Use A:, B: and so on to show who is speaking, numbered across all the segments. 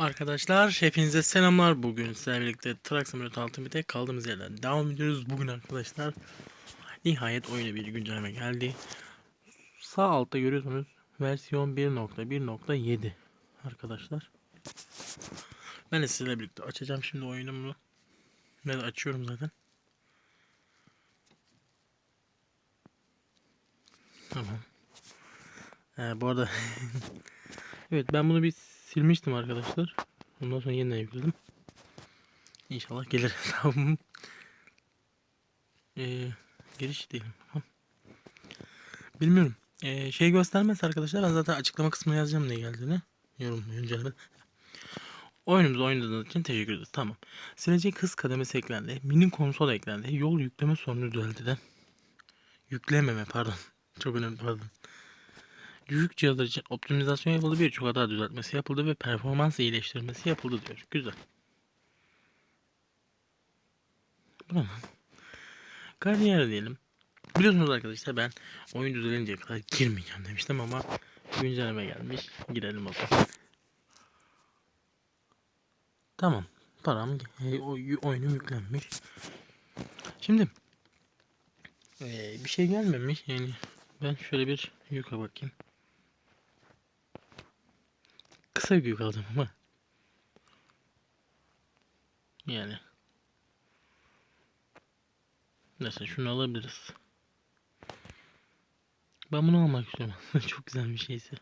A: Arkadaşlar hepinize selamlar. Bugün sizlerle birlikte Truck Simulator Ultimate'e kaldığımız yerden devam ediyoruz. Bugün arkadaşlar nihayet oyuna bir güncelleme geldi. Sağ altta görüyorsunuz versiyon 1.1.7 arkadaşlar. Ben de sizlerle birlikte açacağım şimdi oyunumu. De açıyorum zaten. Tamam. Ee, bu arada evet ben bunu bir silmiştim arkadaşlar. Ondan sonra yeniden yükledim. İnşallah gelir hesabım. Ee, giriş. Tamam. Bilmiyorum. Ee, şey göstermez arkadaşlar. Ben zaten açıklama kısmına yazacağım ne geldiğini. Yorum güncelleme. Oyunumuzu oynadığınız için teşekkür ederiz. Tamam. Silecek hız kademesi eklendi. Mini konsol eklendi. Yol yükleme sorunu düzeltilen. Yüklememe pardon. Çok önemli pardon. Düşük cihazlar için optimizasyon yapıldı, birçok hata düzeltmesi yapıldı ve performans iyileştirmesi yapıldı diyor. Güzel. Bu ne lan? Kariyer diyelim. Biliyorsunuz arkadaşlar ben oyun düzelinceye kadar girmeyeceğim demiştim ama güncelleme gelmiş. Girelim bakalım. Tamam. Param oy- oyunum yüklenmiş. Şimdi e, bir şey gelmemiş yani ben şöyle bir yuka bakayım. Kısa bir yük aldım ama. Yani. Neyse şunu alabiliriz. Ben bunu almak istiyorum. Çok güzel bir şeyse.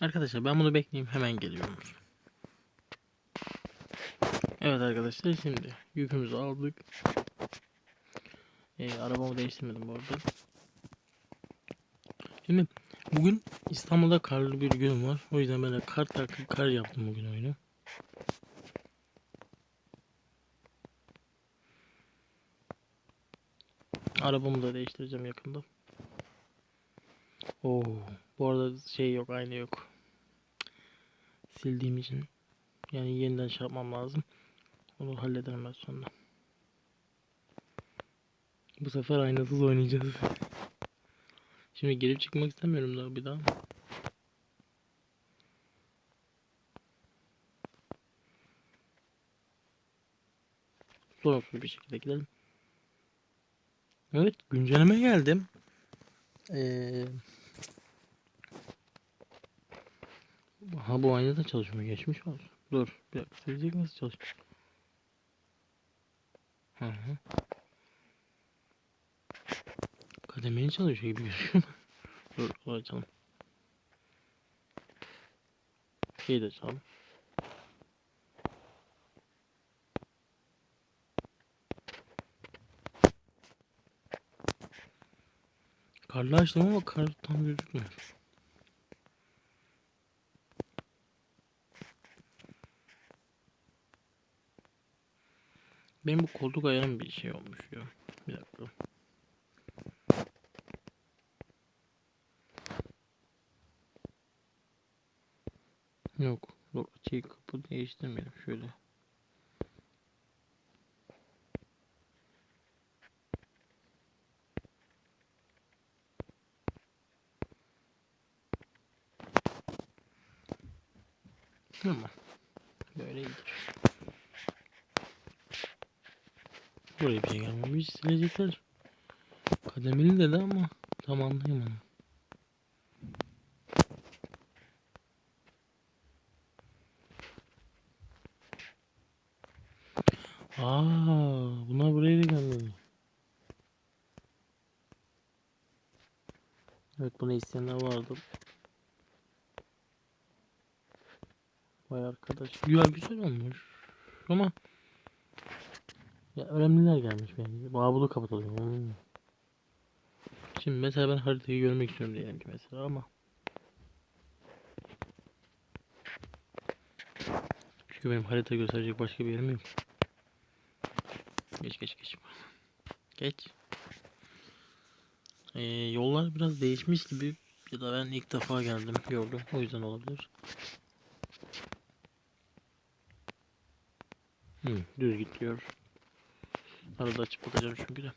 A: Arkadaşlar ben bunu bekleyeyim hemen geliyorum. Evet arkadaşlar şimdi yükümüzü aldık. Ee, arabamı değiştirmedim bu arada. Şimdi bugün İstanbul'da karlı bir gün var. O yüzden de kar takıp kar yaptım bugün oyunu. Arabamı da değiştireceğim yakında. Oo, bu arada şey yok, aynı yok. Sildiğim için yani yeniden şey yapmam lazım. Onu hallederim ben sonra. Bu sefer aynasız oynayacağız. Şimdi gelip çıkmak istemiyorum daha bir daha. Sorunsuz bir şekilde gidelim. Evet güncelleme geldim. Ee, ha bu aynada çalışmıyor. Geçmiş olsun. Dur bir dakika silecek nasıl çalışıyor? Hı hı. Kademeli çalışıyor gibi gözüküyor. Dur o açalım. Şeyi de açalım. Karlı açtım ama kar tam gözükmüyor. Benim bu koltuk ayarım bir şey olmuş ya. Bir dakika. Yok. Dur açıyı kapı değiştirmeyelim şöyle. Tamam. Böyle iyidir. Buraya bir şey gelmemiş. Silecekler. Kademeli dedi ama tam anlayamadım. Aa, bunlar buraya da gelmedi. Evet bunu isteyenler vardı. Vay arkadaş. Ya güzel olmuş. Ama ya önemliler gelmiş bence. Bağbulu kapatalım. Hmm. Şimdi mesela ben haritayı görmek istiyorum diyelim ki mesela ama Çünkü benim harita gösterecek başka bir yerim yok. Geç geç geç. Geç. Ee, yollar biraz değişmiş gibi ya da ben ilk defa geldim gördüm o yüzden olabilir. Hı, düz gidiyor. Arada açıp bakacağım çünkü de.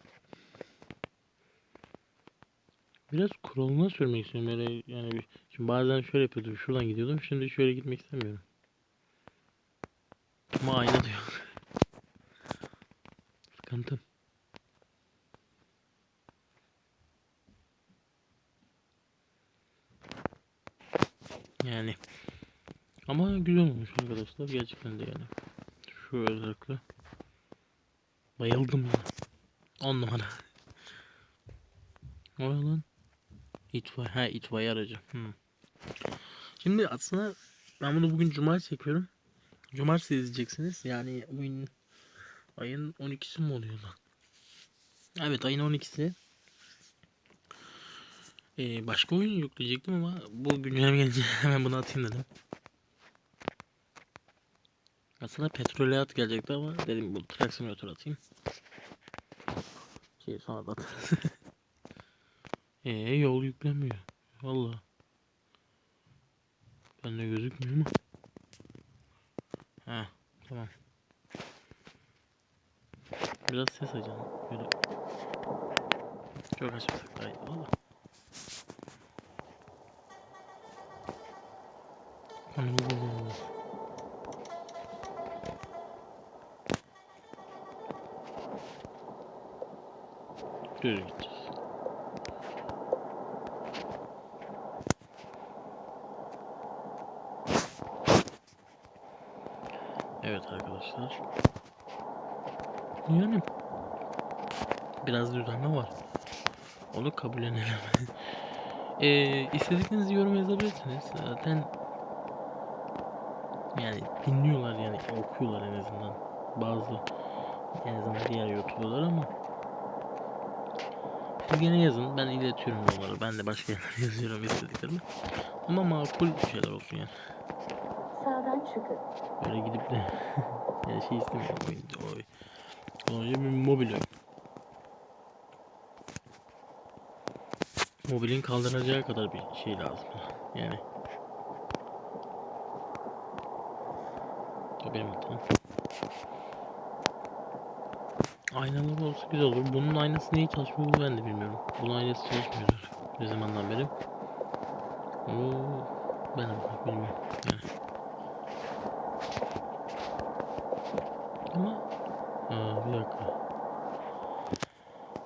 A: Biraz kuralına sürmek istiyorum böyle yani şimdi bazen şöyle yapıyordum şuradan gidiyordum şimdi şöyle gitmek istemiyorum. Ama ayna da yok. Sıkıntı. Yani ama güzel olmuş arkadaşlar gerçekten de yani. Şu özellikle. Bayıldım ya. 10 numara. O lan? İtfaiye, ha itfaiye aracı. Hmm. Şimdi aslında ben bunu bugün cumartesi çekiyorum. Cumartesi izleyeceksiniz. Yani bugün ayın 12'si mi oluyor lan? Evet ayın 12'si. Ee, başka oyun yükleyecektim ama bu güncelleme gelince hemen bunu atayım dedim. Aslında petrole at gelecekti ama dedim bu Truck Simulator atayım. Şey sonra da atarız. Eee yol yüklemiyor. Valla. Bende gözükmüyor mu? Ha tamam. Biraz ses açalım. Böyle. Çok açmasak daha iyi valla. Bu. Düz gideceğiz. Evet arkadaşlar. Yani biraz düzenleme var. Onu kabullenelim. ee, istediklerinizi yorum yazabilirsiniz. Zaten yani dinliyorlar yani okuyorlar en azından. Bazı en azından diğer youtuberlar ama siz gene yazın ben iletiyorum onları. Ben de başka yerlere yazıyorum istediklerimi. Ama makul şeyler olsun yani.
B: Sağdan çıkın.
A: Böyle gidip de yani şey istemiyorum oyuncu o Önce bir mobil oyun. Mobilin kaldıracağı kadar bir şey lazım. Yani. O benim hatam. Aynalı olsa güzel olur. Bunun aynası niye çalışmıyor ben de bilmiyorum. Bunun aynası çalışmıyordur. Ne zamandan beri. Oo, ben de bilmiyorum. Yani. Ama Aa, bir dakika.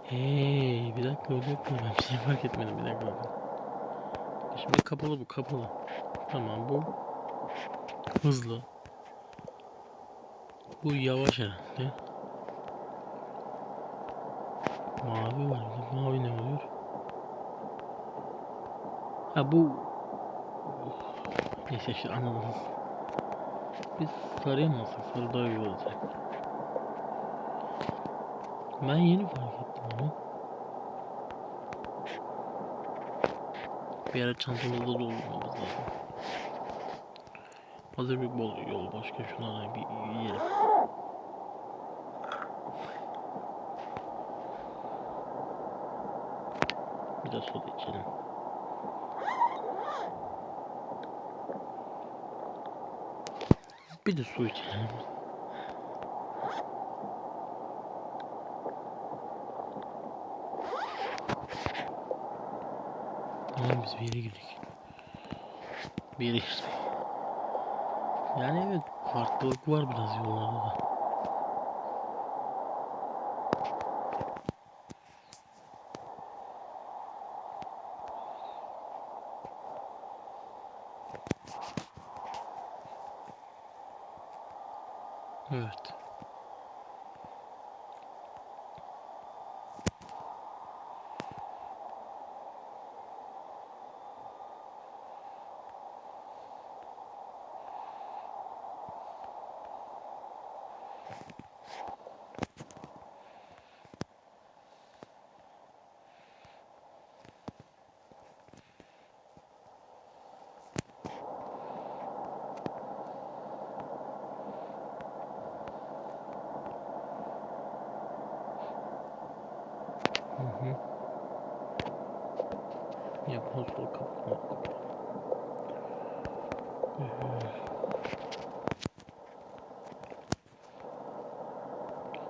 A: Hey, bir dakika dakika ben bir şey fark etmedim bir dakika bakın. Şimdi kapalı bu kapalı. Tamam bu hızlı. Bu yavaş herhalde. Mavi var mavi ne oluyor? Ha bu Neyse işte anladınız. Biz sarıya mı alsak? Sarı daha iyi olacak. Ben yeni fark ettim onu. Bir ara çantamızda doldurmamız lazım. Hazır bir bol yol başka şunlardan bir yiyelim. Bir de soda içelim. Bir de su içelim. Tamam biz bir yere girdik. Bir yere girdik. Yani evet farklılık var biraz yollarda da. Evet. Hı hı. Sol kapatma.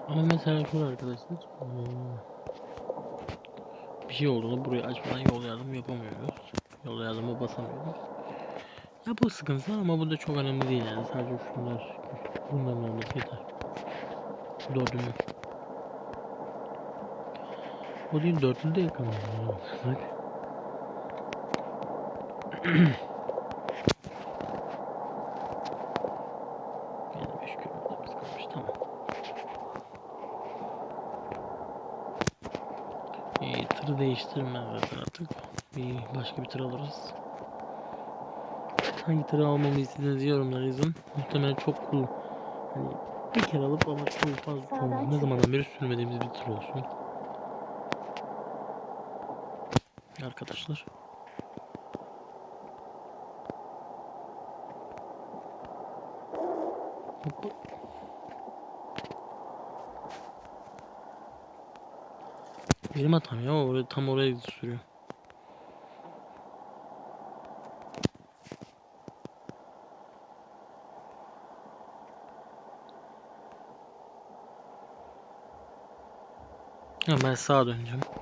A: Ama mesela şöyle arkadaşlar. eee, Bir şey olduğunu burayı açmadan yol yardımı yapamıyoruz. Yol yardımı basamıyoruz. Ya bu sıkıntı ama bu da çok önemli değil yani. Sadece şunlar, bunların olması yeter. Dördünün. O değil dörtlü de yakamam. Bak. 55 kilometremiz kalmış tamam. İyi, tırı değiştirmez artık. Bir başka bir tır alırız. Hangi tırı almamı istediğiniz yorumlara yazın. Muhtemelen çok cool. Hani bir kere alıp ama çok fazla
B: Sağdan
A: ne zamandan beri sürmediğimiz bir tır olsun. Arkadaşlar. Benim hatam ya oraya tam oraya sürüyor. Ben sağa döneceğim.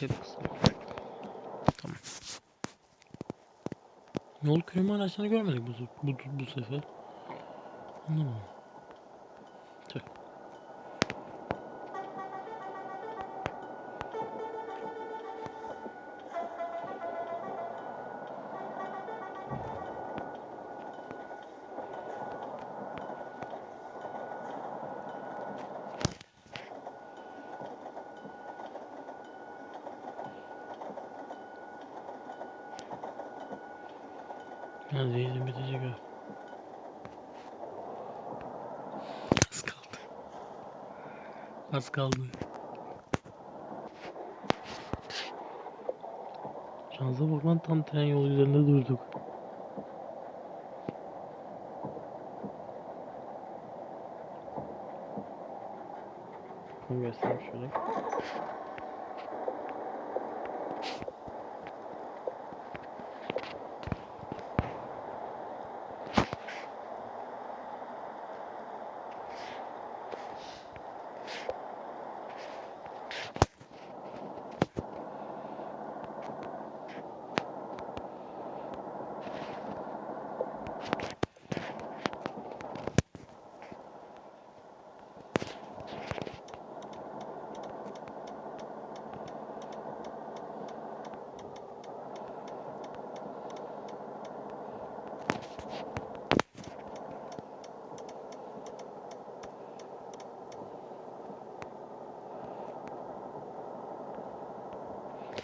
A: Kısa. Tamam. Yol kırma araçlarını görmedik bu, bu, bu sefer. Anlamadım. Hadi izin bitecek ha. Az kaldı. Az kaldı. Şansa bak lan tam tren yolu üzerinde durduk. Bunu göstereyim şöyle.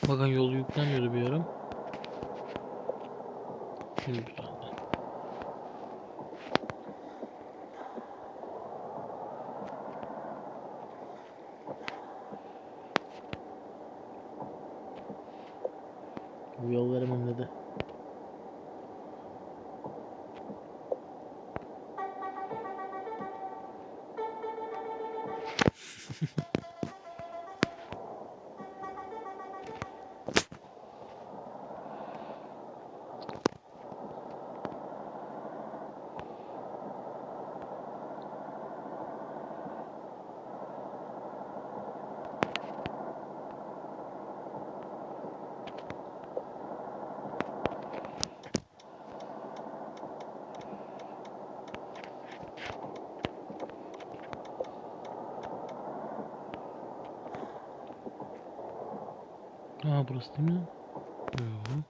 A: Bakın yolu yüklenmiyordu bir ara. Şimdi yüklendi. Aa burası değil mi? Hı -hı.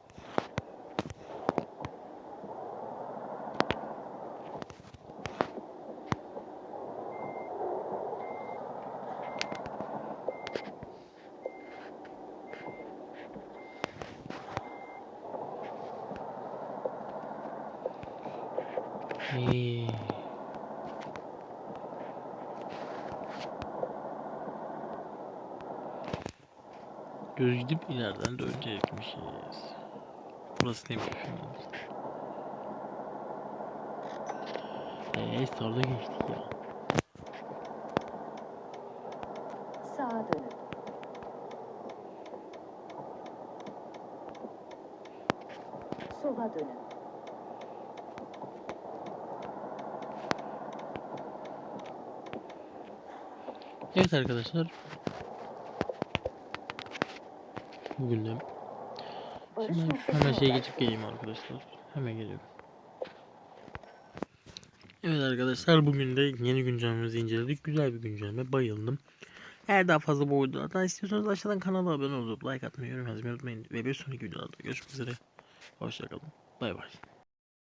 A: Göz gidip ileriden dönecekmişiz. Burası neymiş? Eee sonra geçtik ya.
B: Sağa dönün. Sola dönün.
A: Evet arkadaşlar. Bugün de
B: Barış
A: hemen, şeye geçip geleyim arkadaşlar. Hemen geliyorum. Evet arkadaşlar bugün de yeni güncellememizi inceledik. Güzel bir güncelleme. Bayıldım. Eğer daha fazla bu videolardan istiyorsanız aşağıdan kanala abone olup like atmayı, yorum yazmayı unutmayın. Ve bir sonraki videolarda görüşmek üzere. Hoşçakalın. Bay bay.